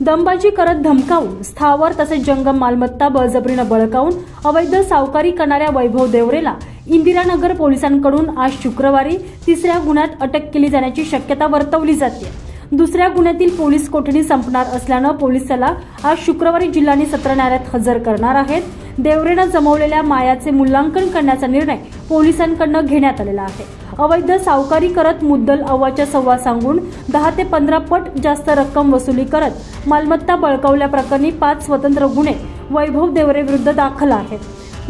दमबाजी करत धमकावून स्थावर तसेच जंगम मालमत्ता बळजबरीनं बळकावून अवैध सावकारी करणाऱ्या वैभव देवरेला इंदिरानगर पोलिसांकडून आज शुक्रवारी तिसऱ्या गुन्ह्यात अटक केली जाण्याची शक्यता वर्तवली जाते. दुसऱ्या गुन्ह्यातील पोलीस कोठडी संपणार असल्यानं पोलीस त्याला आज शुक्रवारी जिल्हानी सत्र न्यायालयात हजर करणार आहेत. देवरेनं जमवलेल्या मायाचे मूल्यांकन करण्याचा निर्णय पोलिसांकडनं घेण्यात आलेला आहे. अवैध सावकारी करत मुद्दल अव्वाच्या सव्वा सांगून दहा ते पंधरा पट जास्त रक्कम वसुली करत मालमत्ता बळकावल्याप्रकरणी पाच स्वतंत्र गुन्हे वैभव देवरे विरुद्ध दाखल आहेत.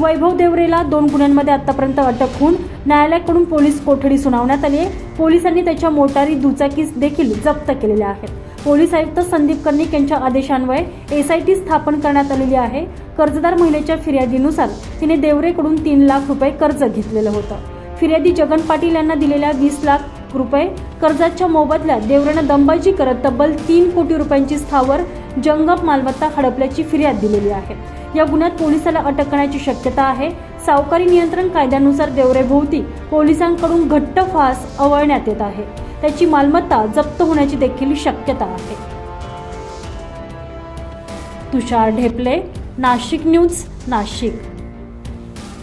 वैभव देवरेला दोन गुन्ह्यांमध्ये आतापर्यंत अटक होऊन न्यायालयाकडून पोलीस कोठडी सुनावण्यात आली आहे. पोलिसांनी त्याच्या मोटारी दुचाकीस देखील जप्त केलेल्या आहेत. पोलीस आयुक्त संदीप कर्णिक यांच्या आदेशान्वये एसआयटी स्थापन करण्यात आलेली आहे. कर्जदार महिलेच्या फिर्यादीनुसार तिने देवरेकडून तीन लाख रुपये कर्ज घेतलेलं होतं. फिर्यादी जगन पाटील यांना दिलेल्या वीस लाख रुपये कर्जाच्या मोबदल्यात देवरेनं दंबाजी करत तब्बल तीन कोटी रुपयांची स्थावर जंगम मालमत्ता हडपल्याची फिर्याद दिलेली आहे. या गुन्ह्यात पोलिसाला अटक करण्याची शक्यता आहे. सावकारी नियंत्रण कायद्यानुसार देवरेभोवती पोलिसांकडून घट्ट फास अवळण्यात येत आहे. त्याची मालमत्ता जप्त होण्याची देखील शक्यता आहे. तुषार ढेपले नाशिक न्यूज नाशिक.